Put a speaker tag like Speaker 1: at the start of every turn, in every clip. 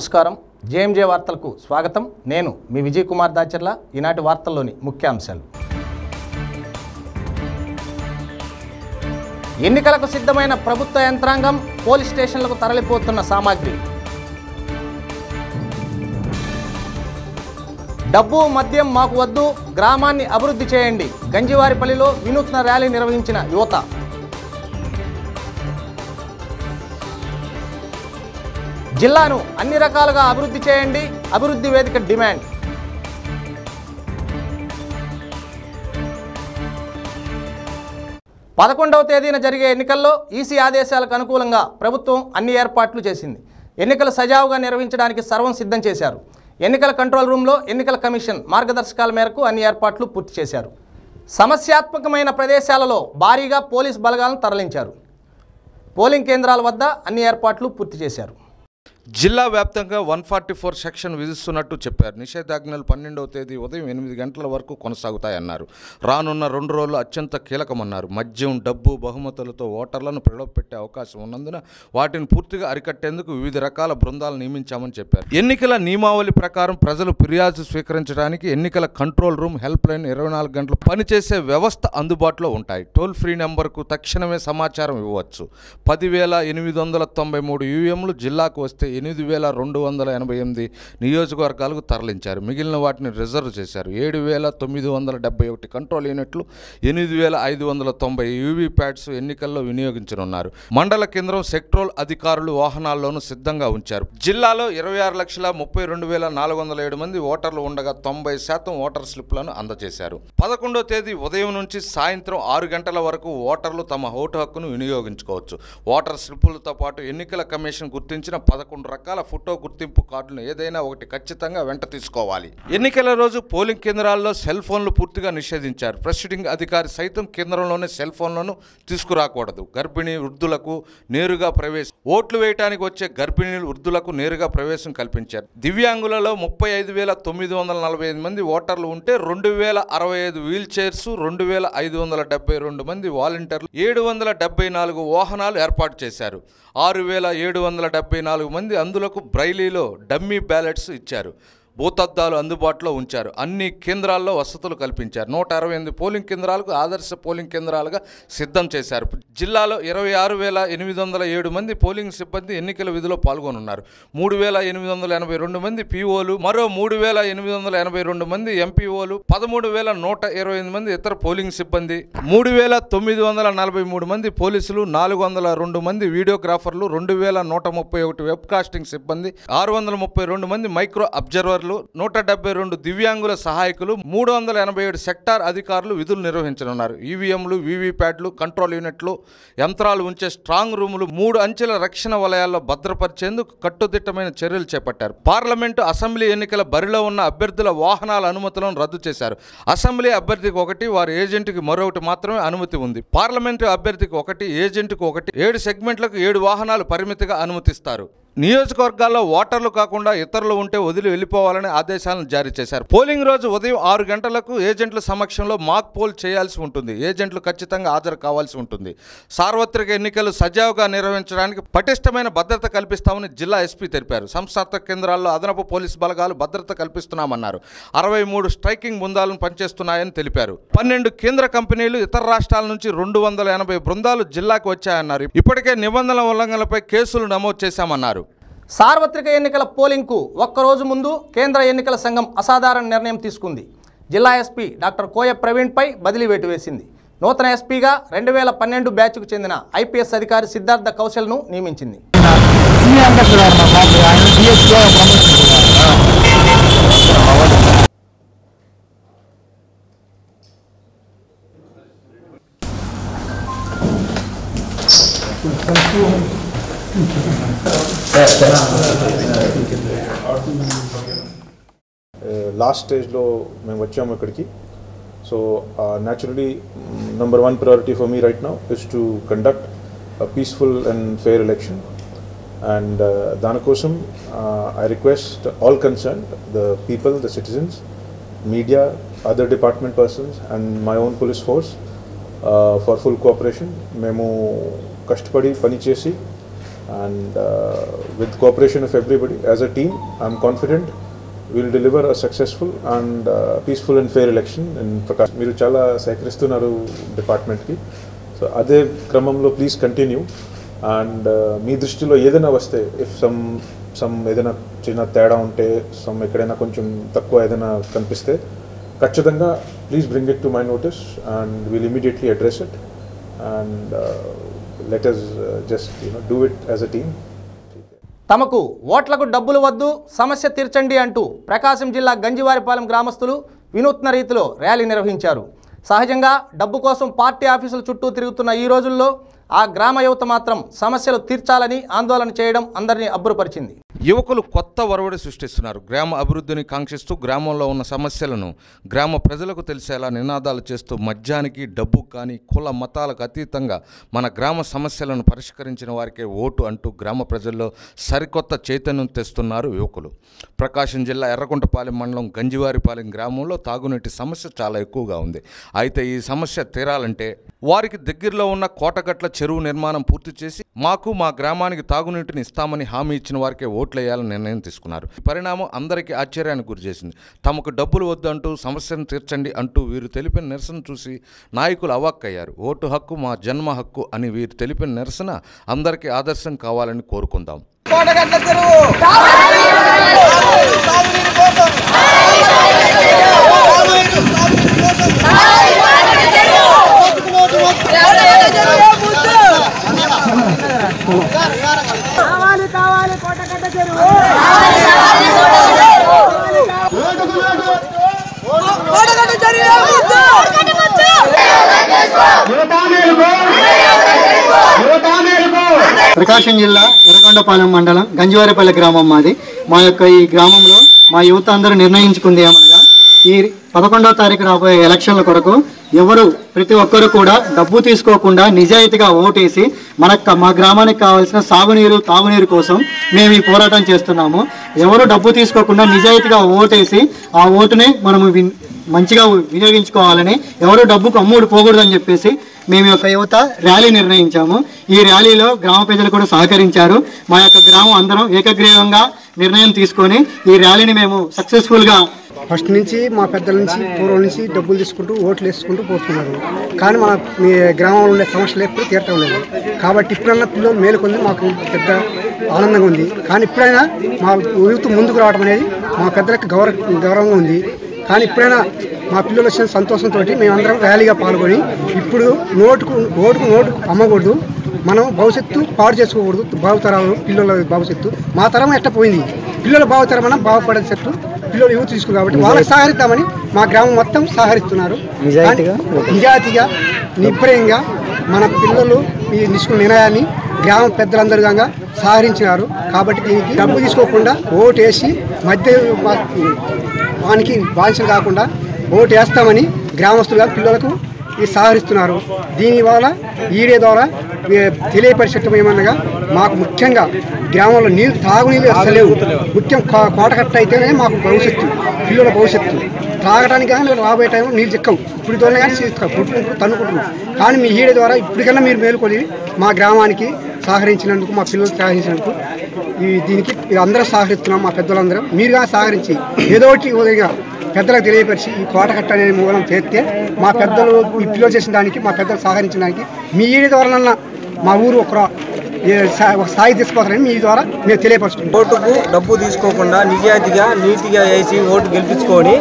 Speaker 1: నమస్కారం. జేఎంజే వార్తలకు స్వాగతం. నేను మీ విజయ్ కుమార్ దాచర్ల. ఈనాటి వార్తల్లోని ముఖ్యాంశాలు. ఎన్నికలకు సిద్ధమైన ప్రభుత్వ యంత్రాంగం పోలీస్ స్టేషన్లకు తరలిపోతున్న సామాగ్రి. డబ్బు మద్యం మాకు వద్దు. గ్రామాన్ని అభివృద్ధి చేయండి. గంజివారిపల్లిలో వినూత్న ర్యాలీ నిర్వహించిన యువత. జిల్లాను అన్ని రకాలుగా అభివృద్ధి చేయండి. అభివృద్ధి వేదిక డిమాండ్. పదకొండవ తేదీన జరిగే ఎన్నికల్లో ఈసీ ఆదేశాలకు అనుకూలంగా ప్రభుత్వం అన్ని ఏర్పాట్లు చేసింది. ఎన్నికలు సజావుగా నిర్వహించడానికి సర్వం సిద్ధం చేశారు. ఎన్నికల కంట్రోల్ రూమ్లో ఎన్నికల కమిషన్ మార్గదర్శకాల మేరకు అన్ని ఏర్పాట్లు పూర్తి చేశారు. సమస్యాత్మకమైన ప్రదేశాలలో భారీగా పోలీస్ బలగాలను తరలించారు. పోలింగ్ కేంద్రాల వద్ద అన్ని ఏర్పాట్లు పూర్తి చేశారు.
Speaker 2: జిల్లా వ్యాప్తంగా వన్ ఫార్టీ ఫోర్ సెక్షన్ విధిస్తున్నట్టు చెప్పారు. నిషేధాజ్ఞలు పన్నెండవ తేదీ ఉదయం ఎనిమిది గంటల వరకు కొనసాగుతాయన్నారు. రానున్న రెండు రోజులు అత్యంత కీలకమన్నారు. మద్యం డబ్బు బహుమతులతో ఓటర్లను ప్రలోభపెట్టే అవకాశం ఉన్నందున వాటిని పూర్తిగా అరికట్టేందుకు వివిధ రకాల బృందాలు నియమించామని చెప్పారు. ఎన్నికల నియమావళి ప్రకారం ప్రజలు ఫిర్యాదు స్వీకరించడానికి ఎన్నికల కంట్రోల్ రూమ్ హెల్ప్ లైన్ ఇరవై నాలుగు గంటలు పనిచేసే వ్యవస్థ అందుబాటులో ఉంటాయి. టోల్ ఫ్రీ నెంబర్కు తక్షణమే సమాచారం ఇవ్వవచ్చు పదివేల ఎనిమిది వందల తొంభై మూడు యూఎంలు జిల్లాకు వస్తే ఎనిమిది వేల రెండు వందల ఎనభై ఎనిమిది నియోజకవర్గాలకు తరలించారు. మిగిలిన వాటిని రిజర్వ్ చేశారు. ఏడు వేల తొమ్మిది వందల డెబ్బై ఒకటి కంట్రోల్ యూనిట్లు ఎనిమిది వేల ఐదు వందల తొంభై యూవీ ప్యాడ్స్ ఎన్నికల్లో వినియోగించనున్నారు. మండల కేంద్రం సెక్ట్రోల్ అధికారులు వాహనాల్లోనూ సిద్ధంగా ఉంచారు. జిల్లాలో ఇరవై ఆరు లక్షల ముప్పై రెండు వేల నాలుగు వందల ఏడు మంది ఓటర్లు ఉండగా తొంభై శాతం ఓటర్ స్లిప్లను అందజేశారు. పదకొండో తేదీ ఉదయం నుంచి సాయంత్రం ఆరు గంటల వరకు ఓటర్లు తమ ఓటు హక్కును వినియోగించుకోవచ్చు. ఓటర్ స్లిప్పులతో పాటు ఎన్నికల కమిషన్ గుర్తించిన పదకొండు రకాల ఫోటో గుర్తింపు కార్డులను ఏదైనా ఒకటి ఖచ్చితంగా వెంట తీసుకోవాలి. ఎన్నికల రోజు పోలింగ్ కేంద్రాల్లో సెల్ ఫోన్లు పూర్తిగా నిషేధించారు. ప్రెసిడింగ్ అధికారి సైతం కేంద్రంలోనే సెల్ ఫోన్లను తీసుకురాకూడదు. గర్భిణీ వృద్ధులకు నేరుగా ప్రవేశం ఓట్లు వేయడానికి వచ్చే గర్భిణీ వృద్ధులకు నేరుగా ప్రవేశం కల్పించారు. దివ్యాంగులలో ముప్పై ఐదు వేల తొమ్మిది వందల నలభై ఐదు మంది ఓటర్లు ఉంటే రెండు వేల అరవై ఐదు వీల్ చైర్స్ రెండు వేల ఐదు వందల డెబ్బై రెండు మంది వాలంటీర్లు ఏడు వందల డెబ్బై నాలుగు వాహనాలు ఏర్పాటు చేశారు. ఆరు వేల ఏడు వందల డెబ్బై నాలుగు మంది అందులకు బ్రైలీలో డమ్మీ బ్యాలెట్స్ ఇచ్చారు. భూతద్దాలు అందుబాటులో ఉంచారు. అన్ని కేంద్రాల్లో వసతులు కల్పించారు. నూట అరవై ఎనిమిది పోలింగ్ కేంద్రాలకు ఆదర్శ పోలింగ్ కేంద్రాలుగా సిద్ధం చేశారు. జిల్లాలో ఇరవై ఆరు వేల ఎనిమిది వందల ఏడు మంది పోలింగ్ సిబ్బంది ఎన్నికల విధిలో పాల్గొనున్నారు. మూడు వేల ఎనిమిది వందల ఎనభై రెండు మంది పీఓలు మరో మూడు వేల ఎనిమిది వందల ఎనభై రెండు మంది ఎంపీఓలు పదమూడు వేల నూట ఇరవై ఎనిమిది మంది ఇతర పోలింగ్ సిబ్బంది మూడు వేల తొమ్మిది వందల నలభై మూడు మంది పోలీసులు నాలుగు వందల రెండు మంది వీడియోగ్రాఫర్లు రెండు వేల నూట ముప్పై ఒకటి వెబ్ కాస్టింగ్ సిబ్బంది ఆరు వందల ముప్పై రెండు మంది మైక్రో అబ్జర్వర్లు నూట డెబ్బై రెండు దివ్యాంగుల సహాయకులు మూడు వందల ఎనభై ఏడు సెక్టార్ అధికారులు విధులు నిర్వహించనున్నారు. ఈవీఎంలు వీవీప్యాట్లు కంట్రోల్ యూనిట్లు యంత్రాలు ఉంచే స్ట్రాంగ్ రూములు మూడు అంచెల రక్షణ వలయాల్లో భద్రపరిచేందుకు కట్టుదిట్టమైన చర్యలు చేపట్టారు. పార్లమెంటు అసెంబ్లీ ఎన్నికల బరిలో ఉన్న అభ్యర్థుల వాహనాల అనుమతులను రద్దు చేశారు. అసెంబ్లీ అభ్యర్థికి ఒకటి వారి ఏజెంట్కి మరొకటి మాత్రమే అనుమతి ఉంది. పార్లమెంటు అభ్యర్థికి ఒకటి ఏజెంట్కి ఒకటి ఏడు సెగ్మెంట్లకు ఏడు వాహనాలు పరిమితిగా అనుమతిస్తారు. నియోజకవర్గాల్లో ఓటర్లు కాకుండా ఇతరులు ఉంటే వదిలి వెళ్ళిపోవాలని ఆదేశాలను జారీ చేశారు. పోలింగ్ రోజు ఉదయం ఆరు గంటలకు ఏజెంట్ల సమక్షంలో మాక్ పోల్ చేయాల్సి ఉంటుంది. ఏజెంట్లు ఖచ్చితంగా హాజరు కావాల్సి ఉంటుంది. సార్వత్రిక ఎన్నికలు సజావుగా నిర్వహించడానికి పటిష్టమైన భద్రత కల్పిస్తామని జిల్లా ఎస్పీ తెలిపారు. సంస్థాత్మక కేంద్రాల్లో అదనపు పోలీసు బలగాలు భద్రత కల్పిస్తున్నామన్నారు. అరవై మూడు స్ట్రైకింగ్ బృందాలను పనిచేస్తున్నాయని తెలిపారు. పన్నెండు కేంద్ర కంపెనీలు ఇతర రాష్ట్రాల నుంచి రెండు వందల ఎనభై బృందాలు జిల్లాకు వచ్చాయన్నారు. ఇప్పటికే నిబంధనల ఉల్లంఘనలపై కేసులు నమోదు చేశామన్నారు.
Speaker 1: సార్వత్రిక ఎన్నికల పోలింగ్కు ఒక్కరోజు ముందు కేంద్ర ఎన్నికల సంఘం అసాధారణ నిర్ణయం తీసుకుంది. జిల్లా ఎస్పీ డాక్టర్ కోయ ప్రవీణ్పై బదిలీ వేటు వేసింది. నూతన ఎస్పీగా రెండు వేల పన్నెండు బ్యాచ్కు చెందిన ఐపీఎస్ అధికారి సిద్ధార్థ కౌశల్ను నియమించింది.
Speaker 3: లాస్ట్ స్టేజ్లో మేము వచ్చాము ఇక్కడికి so naturally number one priority for me right now is to conduct peaceful and fair election and దానికోసం I request all concern the people the citizens media other department persons and my own police force for full cooperation మేము కష్టపడి పనిచేసి And uh, with cooperation of everybody, as a team, I'm will deliver a successful and peaceful and peaceful election and Prakash మీరు చాలా సహకరిస్తున్నారు డిపార్ట్మెంట్కి. So అదే క్రమంలో please continue and మీ దృష్టిలో ఏదైనా వస్తే ఇఫ్ సమ్ సమ్ ఏదైనా చిన్న తేడా ఉంటే సమ్ ఎక్కడైనా కొంచెం తక్కువ ఏదైనా కనిపిస్తే ఖచ్చితంగా please bring it to my notice and will immediately address it and let us just you know do it as a team
Speaker 1: తమకు ఓట్లకు డబ్బులు వద్దు సమస్య తీర్చండి అంటూ ప్రకాశం జిల్లా గంజివారిపాలెం గ్రామస్తులు వినూత్న రీతిలో ర్యాలీ నిర్వహించారు. సహజంగా డబ్బు కోసం పార్టీ ఆఫీసుల చుట్టూ తిరుగుతున్న ఈ రోజుల్లో ఆ గ్రామ యువత మాత్రం సమస్యలు తీర్చాలని ఆందోళన చేయడం అందరినీ అబ్బురపరిచింది.
Speaker 2: యువకులు కొత్త ఒరవడి సృష్టిస్తున్నారు. గ్రామ అభివృద్ధిని కాంక్షిస్తూ గ్రామంలో ఉన్న సమస్యలను గ్రామ ప్రజలకు తెలిసేలా నినాదాలు చేస్తూ మద్యానికి డబ్బు కానీ కుల మతాలకు అతీతంగా మన గ్రామ సమస్యలను పరిష్కరించిన వారికే ఓటు అంటూ గ్రామ ప్రజల్లో సరికొత్త చైతన్యం తెస్తున్నారు యువకులు. ప్రకాశం జిల్లా ఎర్రకుంటపాలెం మండలం గంజివారిపాలెం గ్రామంలో తాగునీటి సమస్య చాలా ఎక్కువగా ఉంది. అయితే ఈ సమస్య తీరాలంటే వారికి దగ్గరలో ఉన్న కోటగట్ల చెరువు నిర్మాణం పూర్తి చేసి మాకు మా గ్రామానికి తాగునీటిని ఇస్తామని హామీ ఇచ్చిన వారికే ఓటు కొట్లేయాలని నిర్ణయం తీసుకున్నారు. పరిణామం అందరికీ ఆశ్చర్యానికి గురిచేసింది. తమకు డబ్బులు వద్దంటూ సమస్యను తీర్చండి అంటూ వీరు తెలిపిన నిరసన చూసి నాయకులు అవాక్కయ్యారు. ఓటు హక్కు మా జన్మ హక్కు అని వీరు తెలిపిన నిరసన అందరికీ ఆదర్శం కావాలని కోరుకుందాం.
Speaker 4: కోటగట్ల చెరువు సాగునీటి కోసం సాగునీటి కోసం
Speaker 5: కావాలి కావాలి కోటగడ్డ చెరువు
Speaker 4: కోటగట్ల చెరువు
Speaker 6: ప్రకాశం జిల్లా ఎర్రగొండపాలెం మండలం గంజివారిపల్లి గ్రామం మాది. మా యొక్క ఈ గ్రామంలో మా యువత అందరూ నిర్ణయించుకుంది ఏమనగా ఈ పదకొండవ తారీఖు రాబోయే ఎలక్షన్ల కొరకు ఎవరు ప్రతి ఒక్కరు కూడా డబ్బు తీసుకోకుండా నిజాయితీగా ఓటేసి మన మా గ్రామానికి కావాల్సిన సాగునీరు తాగునీరు కోసం మేము ఈ పోరాటం చేస్తున్నాము. ఎవరు డబ్బు తీసుకోకుండా నిజాయితీగా ఓటేసి ఆ ఓటుని మనము మంచిగా వినియోగించుకోవాలని ఎవరు డబ్బుకు అమ్ముడు పోకూడదని చెప్పేసి మేము యొక్క యువత ర్యాలీ నిర్ణయించాము. ఈ ర్యాలీలో గ్రామ ప్రజలు కూడా సహకరించారు. మా యొక్క గ్రామం అందరం ఏకగ్రీవంగా నిర్ణయం తీసుకొని ఈ ర్యాలీని మేము సక్సెస్ఫుల్గా
Speaker 7: ఫస్ట్ నుంచి మా పెద్దల నుంచి పూర్వం నుంచి డబ్బులు తీసుకుంటూ ఓట్లు వేసుకుంటూ పోతున్నారు. కానీ మా మీ గ్రామంలో ఉండే సమస్యలు ఎప్పుడు తీరటం లేదు. కాబట్టి ఇప్పుడన్నా పిల్లలు మేలుకొంది మాకు పెద్ద ఆనందంగా ఉంది. కానీ ఇప్పుడైనా మా యూత్ ముందుకు రావడం అనేది మా పెద్దలకు గౌరవ గౌరవంగా ఉంది. కానీ ఇప్పుడైనా మా పిల్లలు వచ్చిన సంతోషంతో మేమందరం ర్యాలీగా పాల్గొని ఇప్పుడు నోటుకు ఓటుకు నోటుకు అమ్మకూడదు. మనం భవిష్యత్తు పాడు చేసుకోకూడదు. భావితరాలు పిల్లల భవిష్యత్తు. మా తరం ఎట్ట పోయింది? పిల్లల భావితరం అన్న బాగుపడే చెట్టు పిల్లలు యూత్ తీసుకు కాబట్టి వాళ్ళకి సహకరిద్దామని మా గ్రామం మొత్తం సహకరిస్తున్నారు. నిజాయితీగా? నిజాయితీగా నిర్భయంగా మన పిల్లలు ఈ తీసుకున్న నిర్ణయాన్ని గ్రామ పెద్దలందరూ గంగా సహకరించినారు. కాబట్టి దీనికి డబ్బు తీసుకోకుండా ఓటు వేసి మధ్య వానికి బాధ్యత కాకుండా ఓటు వేస్తామని గ్రామస్తులుగా పిల్లలకు సహకరిస్తున్నారు. దీనివల్ల ఈడే ద్వారా ఏ, తెలియపరిచటం ఏమనగా మాకు ముఖ్యంగా గ్రామంలో నీళ్ళు తాగునీళ్ళు అసలు లేవు. ముఖ్యం కో- కోటకట్ట అయితేనే మాకు భవిష్యత్తు పిల్లల భవిష్యత్తు. తాగడానికి కానీ రాబోయే టైంలో నీళ్ళు చిక్కవు. ఇప్పుడు కానీ తన్నుకుంటున్నాం. కానీ మీ ఈడే ద్వారా ఇప్పటికన్నా మీరు మేలుకొని మా గ్రామానికి సహకరించినందుకు మా పిల్లలు సహకరించినందుకు. ఈ దీనికి అందరూ సహకరిస్తున్నాం మా పెద్దలందరం. మీరుగా సహకరించి ఏదో ఒకటి ఉదయంగా పెద్దలకు తెలియపరిచి ఈ కోటకట్ట అనే మూలం చేస్తే మా పెద్దలు ఈ పిల్లలు చేసిన దానికి మా పెద్దలు సహకరించిన దానికి మీ ద్వారా మా ఊరు ఒక ఒక స్థాయి తీసుకోవాలని మీ ద్వారా మేము తెలియపరుచుకుంటాం
Speaker 8: ఓటుకు డబ్బు తీసుకోకుండా నిజాయితీగా నీతిగా వేసి ఓటు గెలిపించుకొని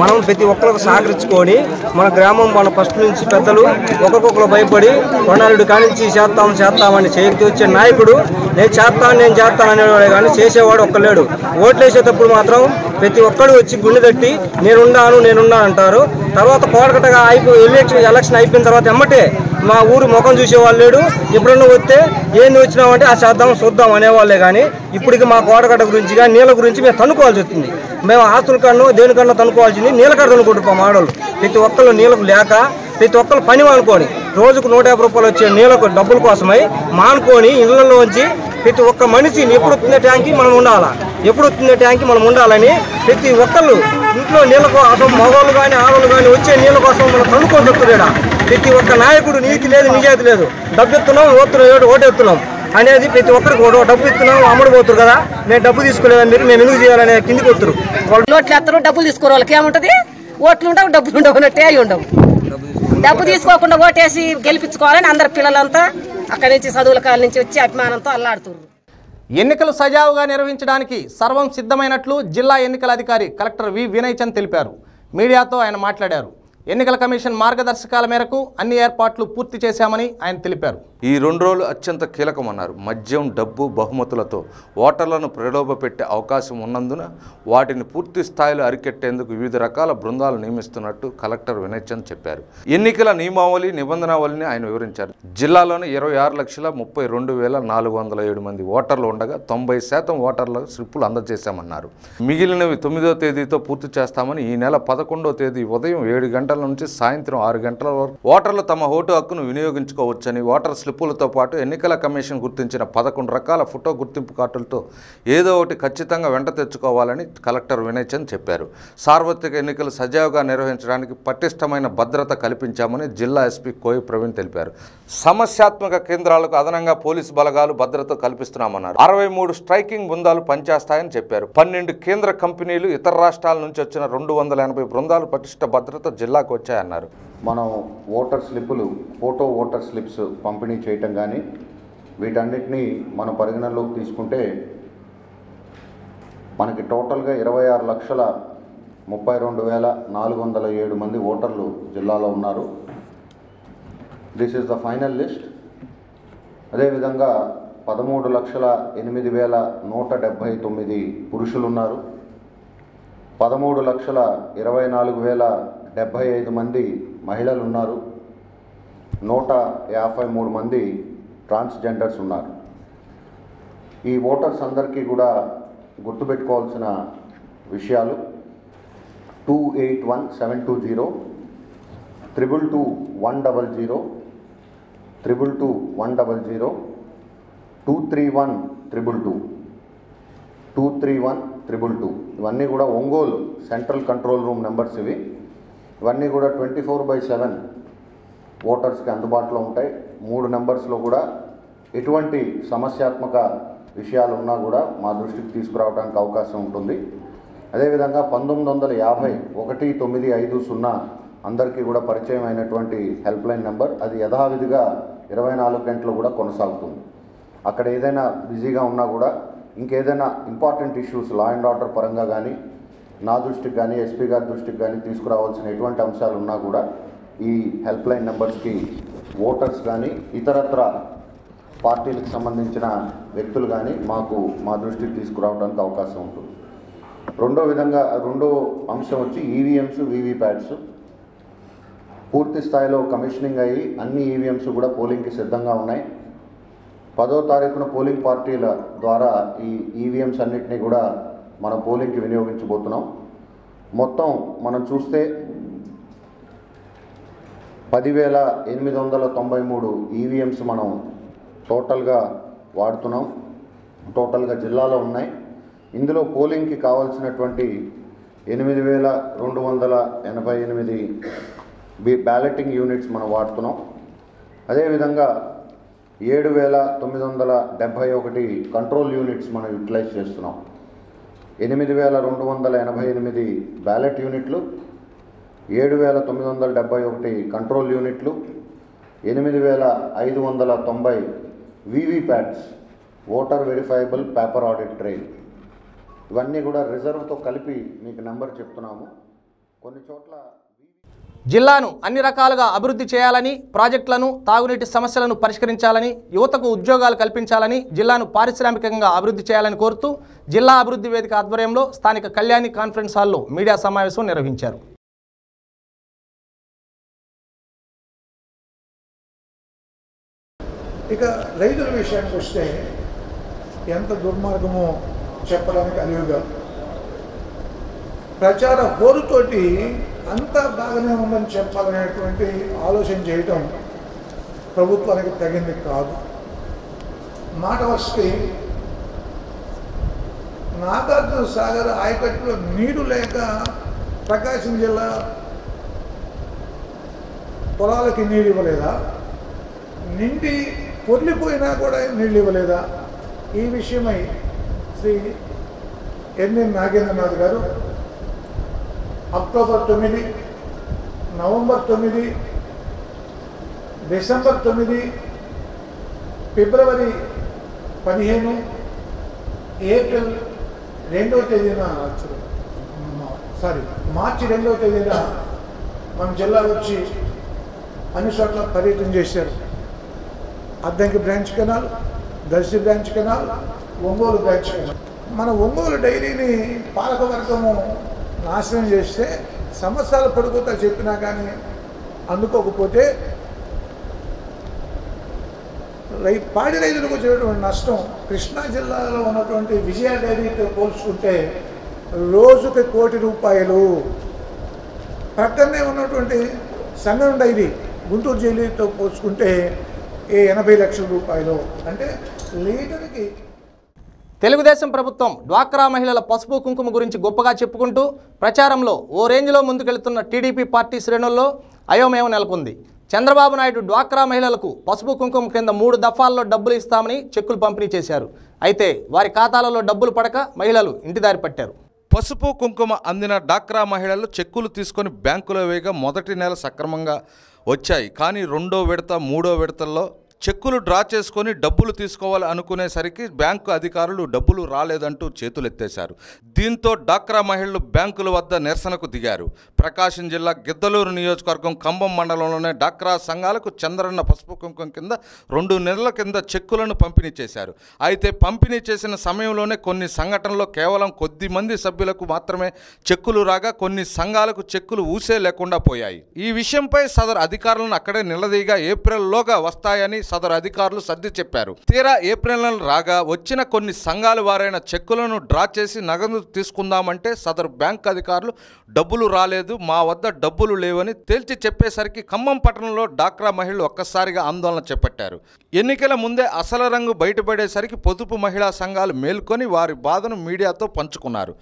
Speaker 8: మనం ప్రతి ఒక్కరికి సహకరించుకొని మన గ్రామం మన ఫస్ట్ నుంచి పెద్దలు ఒకరికొకరు భయపడి కొనాలుడు కానించి చేస్తాం చేస్తామని చేయకు వచ్చే నాయకుడు నేను చేస్తాను నేను చేస్తాను అనేవాడు కానీ చేసేవాడు ఒక్కలేడు. ఓట్లేసేటప్పుడు మాత్రం ప్రతి ఒక్కడు వచ్చి గుండె తట్టి నేనున్నాను నేనున్నాను అంటారు. తర్వాత కోడకటగా అయిపోయి ఎలక్షన్ ఎలక్షన్ అయిపోయిన తర్వాత ఎమ్మటే మా ఊరు ముఖం చూసేవాళ్ళు లేడు. ఎప్పుడన్నా వస్తే ఏంది వచ్చినామంటే ఆ చేద్దాం చూద్దాం అనేవాళ్ళే కానీ ఇప్పటికి మా కోటగడ్డ గురించి కానీ నీళ్ళ గురించి మేము తనుకోవాల్సి వస్తుంది. మేము ఆస్తుల కన్నా దేనికన్నా తనుకోవాల్సింది నీళ్ళకడ తనుకుంటున్నాం ఆడవాళ్ళు ప్రతి ఒక్కళ్ళు నీళ్ళకు లేక ప్రతి ఒక్కళ్ళు పని మానుకొని రోజుకు నూట యాభై రూపాయలు వచ్చే నీళ్ళకు డబ్బుల కోసమై మానుకొని ఇళ్ళలోంచి ప్రతి ఒక్క మనిషి ఎప్పుడు వస్తుందే ట్యాంకి మనం ఉండాలా? ఎప్పుడు వస్తుందే ట్యాంకి మనం ఉండాలని ప్రతి ఒక్కళ్ళు ఇంట్లో నీళ్ళ కోసం మగవాళ్ళు కానీ ఆడవాళ్ళు కానీ వచ్చే నీళ్ళ కోసం మనం తనుకొని చెప్తున్నాడా ప్రతి ఒక్క నాయకుడు నీతి లేదు నిజాయితీ లేదు. డబ్బు ఎత్తున్నాం ఓతున్నాం ఓటు ఓటు ఎత్తున్నాం అనేది ప్రతి ఒక్కరికి ఒక డబ్బు ఇస్తున్నాం అమ్ముడు పోతారు కదా. మేము డబ్బు తీసుకోలేదని మీరు మేము ఎందుకు చేయాలనే కిందికి వస్తారు వాళ్ళు
Speaker 9: నోట్లు ఎత్తరు డబ్బులు తీసుకోరు వాళ్ళకి. ఏముంటది? ఓట్లు ఉండవు డబ్బులు ఉండవు అన్నట్టే అవి ఉండవు. డబ్బు తీసుకోకుండా ఓటేసి గెలిపించుకోవాలని అందరు పిల్లలంతా అక్కడి నుంచి చదువుల కాల నుంచి వచ్చి అభిమానంతో అల్లాడుతున్నారు
Speaker 1: ఎన్నికలు సజావుగా నిర్వహించడానికి సర్వం సిద్ధమైనట్లు జిల్లా ఎన్నికల అధికారి కలెక్టర్ వి. వినయ్ చంద్ తెలిపారు. మీడియాతో ఆయన మాట్లాడారు. ఎన్నికల కమిషన్ మార్గదర్శకాల మేరకు అన్ని ఏర్పాట్లు పూర్తి చేశామని ఆయన తెలిపారు.
Speaker 2: ఈ రెండు రోజులు అత్యంత కీలకమన్నారు. మద్యం డబ్బు బహుమతులతో ఓటర్లను ప్రలోభపెట్టే అవకాశం ఉన్నందున వాటిని పూర్తి స్థాయిలో అరికెట్టేందుకు వివిధ రకాల బృందాలు నియమిస్తున్నట్టు కలెక్టర్ వినయ్ చంద్ చెప్పారు. ఎన్నికల నియమావళి నిబంధనావళిని ఆయన వివరించారు. జిల్లాలోని ఇరవై ఆరు లక్షల ముప్పై రెండు వేల నాలుగు వందల ఏడు మంది ఓటర్లు ఉండగా తొంభై శాతం ఓటర్ల స్లిప్పులు అందజేశామన్నారు. మిగిలినవి తొమ్మిదో తేదీతో పూర్తి చేస్తామని ఈ నెల పదకొండో తేదీ ఉదయం ఏడు గంటల నుంచి సాయంత్రం ఆరు గంటల వరకు ఓటర్లు తమ ఓటు హక్కును వినియోగించుకోవచ్చని ఓటర్ స్లిప్పులతో పాటు ఎన్నికల కమిషన్ గుర్తించిన పదకొండు రకాల ఫోటో గుర్తింపు కార్డులతో ఏదో ఒకటి ఖచ్చితంగా వెంట తెచ్చుకోవాలని కలెక్టర్ వినయ్ చంద్ చెప్పారు. సార్వత్రిక ఎన్నికలు సజావుగా నిర్వహించడానికి పటిష్టమైన భద్రత కల్పించామని జిల్లా ఎస్పీ కోయి ప్రవీణ్ తెలిపారు. సమస్యాత్మక కేంద్రాలకు అదనంగా పోలీసు బలగాలు భద్రత కల్పిస్తున్నామన్నారు. అరవై మూడు స్ట్రైకింగ్ బృందాలు పనిచేస్తాయని చెప్పారు. పన్నెండు కేంద్ర కంపెనీలు ఇతర రాష్ట్రాల నుంచి వచ్చిన రెండు వందల ఎనభై బృందాలు పటిష్ట భద్రత జిల్లాకు వచ్చాయన్నారు.
Speaker 10: మనం ఓటర్ స్లిప్పులు ఫోటో ఓటర్ స్లిప్స్ పంపిణీ చేయటం కానీ వీటన్నిటినీ మనం పరిగణనలోకి తీసుకుంటే మనకి టోటల్గా ఇరవై ఆరు లక్షల ముప్పై రెండు వేల నాలుగు వందల ఏడు మంది ఓటర్లు జిల్లాలో ఉన్నారు. This is the final list అదేవిధంగా పదమూడు లక్షల ఎనిమిది వేల నూట డెబ్భై తొమ్మిది పురుషులు ఉన్నారు పదమూడు లక్షల ఇరవై నాలుగు వేల డెబ్భై ఐదు మంది మహిళలు ఉన్నారు నూట యాభై మూడు మంది ట్రాన్స్జెండర్స్ ఉన్నారు. ఈ ఓటర్స్ అందరికీ కూడా గుర్తుపెట్టుకోవాల్సిన విషయాలు. Two eight one seven two zero triple two one double zero triple two one double zero two three one triple two two three one triple two. ఇవన్నీ కూడా Ongole central control room numbers ఇవి. ఇవన్నీ కూడా twenty four by seven ఓటర్స్కి అందుబాటులో ఉంటాయి. మూడు నెంబర్స్లో కూడా ఎటువంటి సమస్యాత్మక విషయాలు ఉన్నా కూడా మా దృష్టికి తీసుకురావడానికి అవకాశం ఉంటుంది. అదేవిధంగా పంతొమ్మిది వందల యాభై ఒకటి తొమ్మిది ఐదు సున్నా అందరికీ కూడా పరిచయం అయినటువంటి హెల్ప్ లైన్ నెంబర్ అది యథావిధిగా ఇరవై నాలుగు గంటలు కూడా కొనసాగుతుంది. అక్కడ ఏదైనా బిజీగా ఉన్నా కూడా ఇంకేదైనా important issues law and order పరంగా కానీ నా దృష్టికి కానీ ఎస్పీ గారి దృష్టికి కానీ తీసుకురావాల్సిన ఎటువంటి అంశాలు ఉన్నా కూడా ఈ హెల్ప్ లైన్ నెంబర్స్కి ఓటర్స్ కానీ ఇతరత్ర పార్టీలకు సంబంధించిన వ్యక్తులు కానీ మాకు మా దృష్టికి తీసుకురావడానికి అవకాశం ఉంటుంది. రెండో విధంగా రెండో అంశం వచ్చి ఈవీఎంస్ వీవీప్యాట్స్ పూర్తి స్థాయిలో కమిషనింగ్ అయ్యి అన్ని ఈవీఎంస్ కూడా పోలింగ్కి సిద్ధంగా ఉన్నాయి. పదో తారీఖున పోలింగ్ పార్టీల ద్వారా ఈ ఈవీఎంస్ అన్నిటినీ కూడా మన పోలింగ్కి వినియోగించబోతున్నాం. మొత్తం మనం చూస్తే పదివేల ఎనిమిది వందల తొంభై మూడు ఈవీఎంస్ మనం టోటల్గా వాడుతున్నాం. టోటల్గా జిల్లాలో ఉన్నాయి. ఇందులో పోలింగ్కి కావాల్సినటువంటి ఎనిమిది వేల రెండు వందల ఎనభై ఎనిమిది బి బ్యాలెటింగ్ యూనిట్స్ మనం వాడుతున్నాం. అదేవిధంగా ఏడు వేల తొమ్మిది వందల డెబ్భై ఒకటి కంట్రోల్ యూనిట్స్ మనం యూటిలైజ్ చేస్తున్నాం. ఎనిమిది వేల రెండు వందల ఎనభై ఎనిమిది బ్యాలెట్ యూనిట్లు ఏడు వేల తొమ్మిది వందల డెబ్బై ఒకటి కంట్రోల్ యూనిట్లు ఎనిమిది వేల ఐదు వందల తొంభై VVPATs voter verifiable paper audit trail ఇవన్నీ కూడా రిజర్వ్తో కలిపి మీకు నెంబర్ చెప్తున్నాము. కొన్ని చోట్ల
Speaker 1: జిల్లాను అన్ని రకాలుగా అభివృద్ధి చేయాలని ప్రాజెక్టులను తాగునీటి సమస్యలను పరిష్కరించాలని యువతకు ఉద్యోగాలు కల్పించాలని జిల్లాను పారిశ్రామికంగా అభివృద్ధి చేయాలని కోరుతూ జిల్లా అభివృద్ధి వేదిక ఆధ్వర్యంలో స్థానిక కళ్యాణి కాన్ఫరెన్స్ హాల్లో మీడియా సమావేశం నిర్వహించారు.
Speaker 11: ఇక రైతుల విషయానికి వస్తే ఎంత దుర్మార్గమో చెప్పడానికి అలివిగా ప్రచార హోరుతోటి అంతా బాగానే ఉందని చెప్పాలనేటువంటి ఆలోచన చేయటం ప్రభుత్వానికి తగింది కాదు. మాట వస్తే నాగార్జున సాగర్ ఆయకట్టులో నీరు లేక ప్రకాశం జిల్లా పొలాలకి నీరు ఇవ్వలేదా? నిండి పొర్లిపోయినా కూడా నీళ్ళు ఇవ్వలేదా? ఈ విషయమై శ్రీ ఎన్ఎన్ నాగేంద్రనాథ్ గారు అక్టోబర్ తొమ్మిది నవంబర్ తొమ్మిది డిసెంబర్ తొమ్మిది ఫిబ్రవరి పదిహేను ఏప్రిల్ రెండవ తేదీన సారీ మార్చి రెండవ తేదీన మన జిల్లా వచ్చి అన్ని చోట్ల పర్యటన చేశారు. Addanki branch canal Darsi branch canal Ongole branch canal. మన ఒంగోలు డైరీని పాలకవర్గము నాశనం చేస్తే సంవత్సరాల పడుకుతా చెప్పినా కానీ అందుకోకపోతే రై పాడి రైతులకు వచ్చేటువంటి నష్టం కృష్ణా జిల్లాలో ఉన్నటువంటి విజయ డైరీతో పోల్చుకుంటే రోజుకి కోటి రూపాయలు. ప్రక్కనే ఉన్నటువంటి సంగం డైరీ గుంటూరు జైలీతో పోల్చుకుంటే ఏ ఎనభై లక్షల రూపాయలు. అంటే లీటర్కి
Speaker 1: తెలుగుదేశం ప్రభుత్వం డ్వాక్రా మహిళల పసుపు కుంకుమ గురించి గొప్పగా చెప్పుకుంటూ ప్రచారంలో ఓ రేంజ్లో ముందుకెళ్తున్న టీడీపీ పార్టీ శ్రేణుల్లో అయోమయం నెలకొంది. చంద్రబాబు నాయుడు డ్వాక్రా మహిళలకు పసుపు కుంకుమ కింద మూడు దఫాల్లో డబ్బులు ఇస్తామని చెక్కులు పంపిణీ చేశారు. అయితే వారి ఖాతాలలో డబ్బులు పడక మహిళలు ఇంటిదారి పట్టారు.
Speaker 2: పసుపు కుంకుమ అందిన డాక్రా మహిళలు చెక్కులు తీసుకొని బ్యాంకులో వేయగా మొదటి నెల సక్రమంగా వచ్చాయి. కానీ రెండో విడత మూడో విడతల్లో చెక్కులు డ్రా చేసుకొని డబ్బులు తీసుకోవాలి అనుకునేసరికి బ్యాంకు అధికారులు డబ్బులు రాలేదంటూ చేతులెత్తేశారు. దీంతో డాక్రా మహిళలు బ్యాంకుల వద్ద నిరసనకు దిగారు. ప్రకాశం జిల్లా గిద్దలూరు నియోజకవర్గం కంబం మండలంలోనే డాక్రా సంఘాలకు చంద్రన్న పసుపు కుంకుమ కింద రెండు నెలల కింద చెక్కులను పంపిణీ చేశారు. అయితే పంపిణీ చేసిన సమయంలోనే కొన్ని సంఘటనలో కేవలం కొద్ది మంది సభ్యులకు మాత్రమే చెక్కులు రాగా కొన్ని సంఘాలకు చెక్కులు ఊసే లేకుండా పోయాయి. ఈ విషయంపై సదరు అధికారులను అక్కడే నిలదీగా ఏప్రిల్లోగా వస్తాయని సదరు అధికారులు సర్ది చెప్పారు. తీరా ఏప్రిల్ నెల రాగా వచ్చిన కొన్ని సంఘాల వారైన చెక్కులను డ్రా చేసి నగదు తీసుకుందామంటే సదరు బ్యాంక్ అధికారులు డబ్బులు రాలేదు మా వద్ద డబ్బులు లేవని తేల్చి చెప్పేసరికి ఖమ్మం పట్టణంలో డాక్రా మహిళలు ఒక్కసారిగా ఆందోళన చేపట్టారు. ఎన్నికల ముందే అసలు రంగు బయటపడేసరికి పొదుపు మహిళా సంఘాలు మేల్కొని వారి బాధను మీడియాతో పంచుకున్నారు.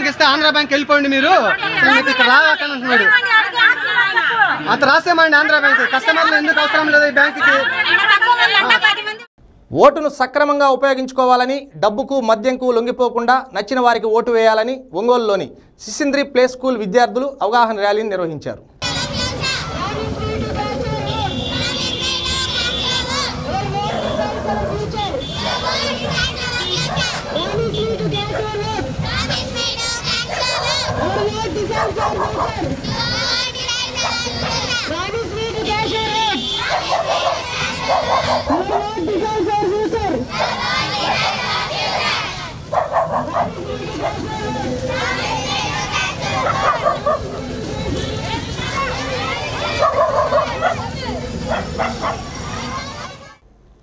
Speaker 12: బ్యాంక్ ఇస్తే ఆంధ్ర బ్యాంక్ వెళ్ళిపోండి మీరు. ఇక్కడ అంటున్నాడు. అంత రాసేమండి ఆంధ్ర బ్యాంక్. కస్టమర్లు ఎందుకు అవసరం లేదు ఈ బ్యాంకుకి?
Speaker 1: ఓటును సక్రమంగా ఉపయోగించుకోవాలని డబ్బుకు మద్యంకు లొంగిపోకుండా నచ్చిన వారికి ఓటు వేయాలని ఒంగోలులోని సిసింద్రి ప్లే స్కూల్ విద్యార్థులు అవగాహన ర్యాలీని నిర్వహించారు.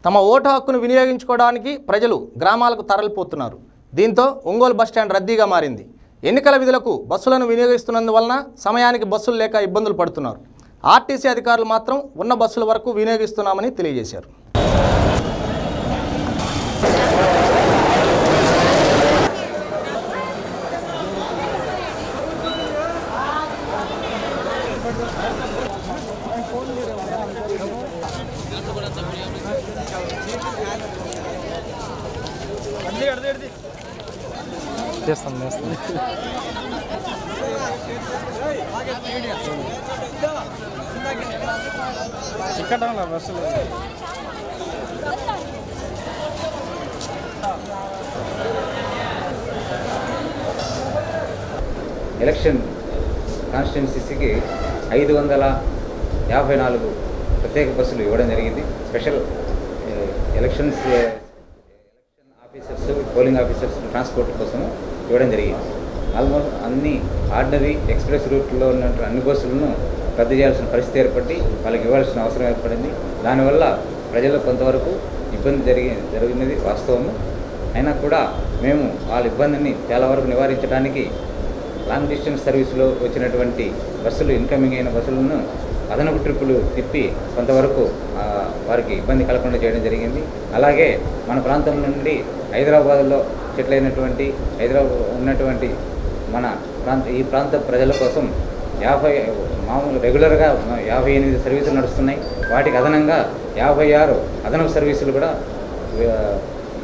Speaker 1: తమ ఓటు హక్కును వినియోగించుకోవడానికి ప్రజలు గ్రామాలకు తరలిపోతున్నారు. దీంతో ఒంగోలు బస్టాండ్ రద్దీగా మారింది. ఎన్నికల విధులకు బస్సులను వినియోగిస్తున్నందువలన సమయానికి బస్సులు లేక ఇబ్బందులు పడుతున్నారు. ఆర్టీసీ అధికారులు మాత్రం ఉన్న బస్సుల వరకు వినియోగిస్తున్నామని తెలియజేశారు
Speaker 8: చేస్తాం చేస్తాం ఇక్కడ బస్సులు
Speaker 13: ఎలక్షన్ కాన్స్టిట్యున్సీకి ఐదు వందల యాభై నాలుగు ప్రత్యేక బస్సులు ఇవ్వడం జరిగింది. Special elections election officers polling officers transport కోసం ఇవ్వడం జరిగింది. ఆల్మోస్ట్ అన్ని ఆర్డినరీ ఎక్స్ప్రెస్ రూట్లో ఉన్నటువంటి అన్ని బస్సులను రద్దు చేయాల్సిన పరిస్థితి ఏర్పడి వాళ్ళకి ఇవ్వాల్సిన అవసరం ఏర్పడింది. దానివల్ల ప్రజల్లో కొంతవరకు ఇబ్బంది జరిగి జరిగినది వాస్తవము. అయినా కూడా మేము వాళ్ళ ఇబ్బందిని చాలా వరకు నివారించడానికి లాంగ్ డిస్టెన్స్ సర్వీస్లో వచ్చినటువంటి బస్సులు ఇన్కమింగ్ అయిన బస్సులను అదనపు ట్రిప్పులు తిప్పి కొంతవరకు వారికి ఇబ్బంది కలగకుండా చేయడం జరిగింది. అలాగే మన ప్రాంతం నుండి హైదరాబాద్లో సెటిల్ అయినటువంటి హైదరాబాద్ ఉన్నటువంటి మన ప్రాంత ఈ ప్రాంత ప్రజల కోసం యాభై మామూలు రెగ్యులర్గా యాభై ఎనిమిది సర్వీసులు నడుస్తున్నాయి. వాటికి అదనంగా యాభై ఆరు అదనపు సర్వీసులు కూడా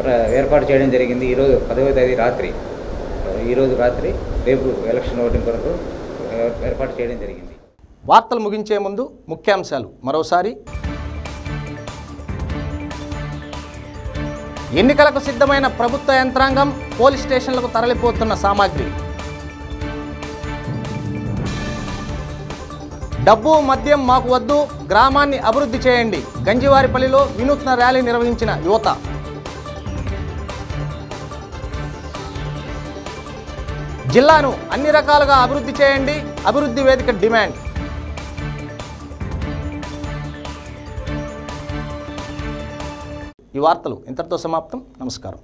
Speaker 13: ప్ర- ఏర్పాటు చేయడం జరిగింది. ఈరోజు పదవ తేదీ రాత్రి. ఈరోజు రాత్రి రేపు ఎలక్షన్ ఓటింగ్ కొరకు ఏర్పాటు చేయడం జరిగింది.
Speaker 1: వార్తలు ముగించే ముందు ముఖ్యాంశాలు. మరోసారి ఎన్నికలకు సిద్ధమైన ప్రభుత్వ యంత్రాంగం పోలీస్ స్టేషన్లకు తరలిపోతున్న సామాగ్రి. డబ్బు మద్యం మాకు వద్దు గ్రామాన్ని అభివృద్ధి చేయండి. గంజివారిపల్లిలో వినూత్న ర్యాలీ నిర్వహించిన యువత. జిల్లాను అన్ని రకాలుగా అభివృద్ధి చేయండి. అభివృద్ధి వేదిక డిమాండ్. ఈ వార్తలు ఇంతటితో సమాప్తం. నమస్కారం.